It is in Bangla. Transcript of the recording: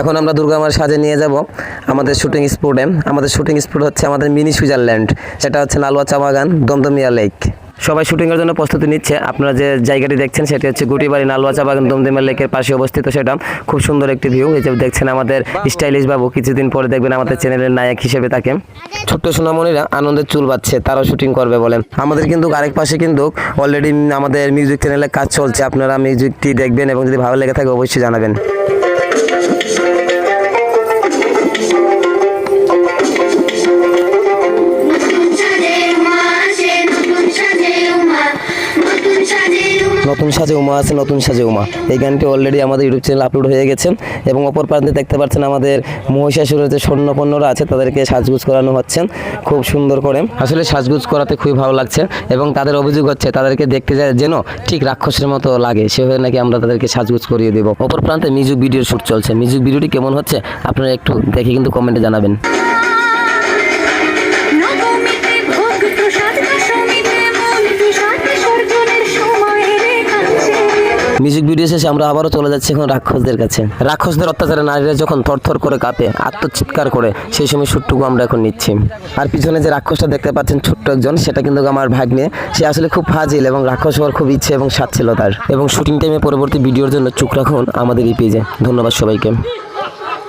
এখন আমরা দুর্গামার সাজে নিয়ে যাব আমাদের শুটিং স্পটে আমাদের শুটিং স্পট হচ্ছে আমাদের মিনি সুইজারল্যান্ড সেটা হচ্ছে নালুয়া চা বাগান দমদমিয়া লেক সবাই শুটিংয়ের জন্য প্রস্তুতি নিচ্ছে। আপনারা যে জায়গাটি দেখছেন, সেটি হচ্ছে গুটিবাড়ি নালুয়া চা বাগান দমদমিয়া লেকের পাশে অবস্থিত সেটা। খুব সুন্দর একটি ভিউ এই যে দেখছেন আমাদের স্টাইলিশ বাবু, কিছুদিন পরে দেখবেন আমাদের চ্যানেলের নায়ক হিসেবে তাকে। ছোট্ট সোনামণিরা আনন্দের চুল বাচ্ছে তারাও শুটিং করবে বলেন। আমাদের কিন্তু আরেক পাশে কিন্তু অলরেডি আমাদের মিউজিক চ্যানেলে কাজ চলছে। আপনারা মিউজিকটি দেখবেন এবং যদি ভালো লেগে থাকে, অবশ্যই জানাবেন। নতুন সাজে উমা আছে, নতুন সাজে উমা। এই গানটি অলরেডি আমাদের ইউটিউব চ্যানেল আপলোড হয়ে গেছে এবং অপর প্রান্তে দেখতে পাচ্ছেন আমাদের মহিষাসুরের যে স্বর্ণপণ্যরা আছে, তাদেরকে সাজগুজ করানো হচ্ছে, খুব সুন্দর করে। আসলে সাজগুজ করাতে খুবই ভালো লাগছে এবং তাদের অভিযোগ হচ্ছে, তাদেরকে দেখতে যায় যেন ঠিক রাক্ষসের মতো লাগে, সেভাবে নাকি আমরা তাদেরকে সাজগুজ করিয়ে দেবো। অপর প্রান্তে মিউজিক ভিডিওর শ্যুট চলছে। মিউজিক ভিডিওটি কেমন হচ্ছে, আপনারা একটু দেখে কিন্তু কমেন্টে জানাবেন। মিউজিক ভিডিও শেষে আমরা আবারও চলে যাচ্ছি এখন রাক্ষসদের কাছে। রাক্ষসদের অত্যাচারে নারীরা যখন থরথর করে কাঁপে, আত্মচিৎকার করে, সেই সময় সুটটুকু আমরা এখন নিচ্ছি। আর পিছনে যে রাক্ষসটা দেখতে পাচ্ছেন ছোট্ট একজন, সেটা কিন্তু আমার ভাগ্নে। সে আসলে খুব ফাজিল এবং রাক্ষস হওয়ার খুব ইচ্ছে এবং স্বাদ ছিল তার। এবং শুটিং টাইমে পরবর্তী ভিডিওর জন্য চোখ রাখুন আমাদের এই পেজে ধন্যবাদ সবাইকে।